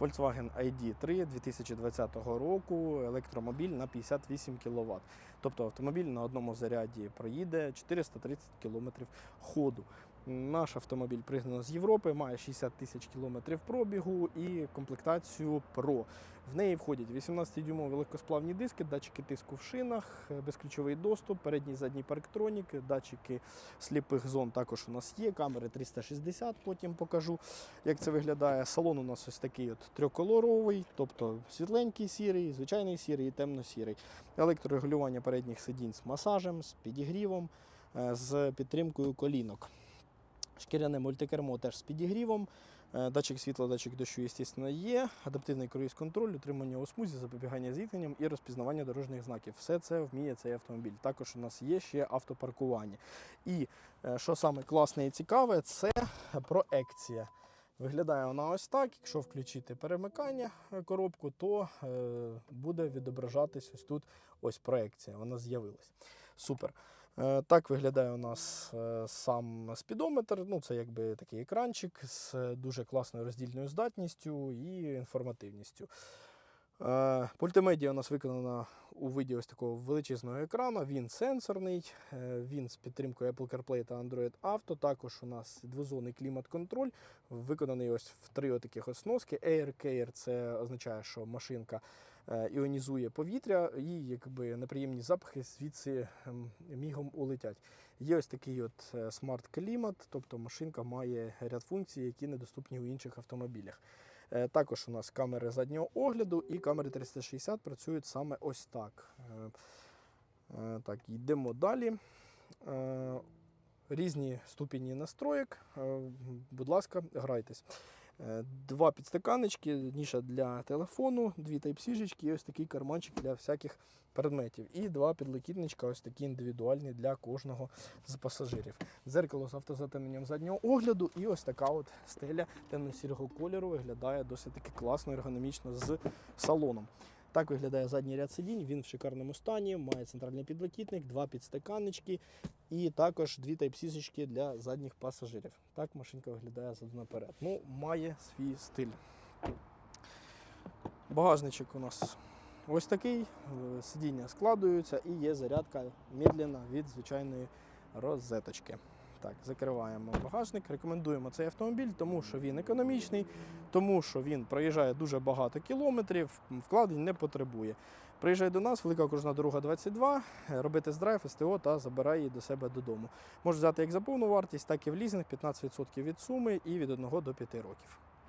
Volkswagen ID3 2020 року, електромобіль на 58 кВт. Тобто автомобіль на одному заряді проїде 430 км ходу. Наш автомобіль пригнано з Європи, має 60 тисяч кілометрів пробігу і комплектацію Pro. В неї входять 18-дюймові легкосплавні диски, датчики тиску в шинах, безключовий доступ, передній задній парктронік, датчики сліпих зон також у нас є, камери 360, потім покажу, як це виглядає. Салон у нас ось такий от трьохкольоровий, тобто світленький сірий, звичайний сірий і темно-сірий. Електрорегулювання передніх сидінь з масажем, з підігрівом, е, з підтримкою колінок. Шкіряне мультикермо теж з підігрівом. Е, Датчик світла, датчик дощу, звісно, є. Адаптивний круїз-контроль, утримання у смузі, запобігання зіткненням і розпізнавання дорожніх знаків. Все це вміє цей автомобіль. Також у нас є ще автопаркування. І е, що саме класне і цікаве, це проекція. Виглядає вона ось так. Якщо включити перемикання е, коробку, то буде відображатись ось тут ось проекція. Вона з'явилась. Супер. Е, Так виглядає у нас е, сам спідометр. Ну, це якби такий екранчик з е, дуже класною роздільною здатністю і інформативністю. Мультимедіа у нас виконана у виді ось такого величезного екрану. Він сенсорний, він з підтримкою Apple CarPlay та Android Auto. Також у нас двозонний клімат-контроль, виконаний ось в три отаких ось носки. Air Care – це означає, що машинка іонізує повітря, і якби неприємні запахи звідси ем, мігом улетять. Є ось такий от е, смарт-клімат, тобто машинка має ряд функцій, які недоступні у інших автомобілях. Е, Також у нас камери заднього огляду і камери 360 працюють саме ось так. Е, е, Так, йдемо далі. Е, Різні ступені настроєк. Е, Будь ласка, грайтесь. Два підстаканочки, ніша для телефону, дві тайп-сіжечки і ось такий карманчик для всяких предметів. І два підлокітничка, ось такі індивідуальні для кожного з пасажирів. Дзеркало з автозатемненням заднього огляду, і ось така от стеля темно-сірого кольору виглядає досить таки класно, ергономічно з салоном. Так виглядає задній ряд сидінь, він в шикарному стані, має центральний підлокітник, два підстаканнички і також дві тайп-сісочки для задніх пасажирів. Так машинка виглядає задом наперед. Ну, має свій стиль. Багажничок у нас ось такий, е, сидіння складуються і є зарядка медленна від звичайної розеточки. Так, закриваємо багажник. Рекомендуємо цей автомобіль, тому що він економічний, тому що він проїжджає дуже багато кілометрів, вкладень не потребує. Приїжджає до нас, велика окружна дорога 22, робити роби тест-драйв, СТО та забирає її до себе додому. Може взяти як за повну вартість, так і в лізинг 15% від суми і від 1 до 5 років.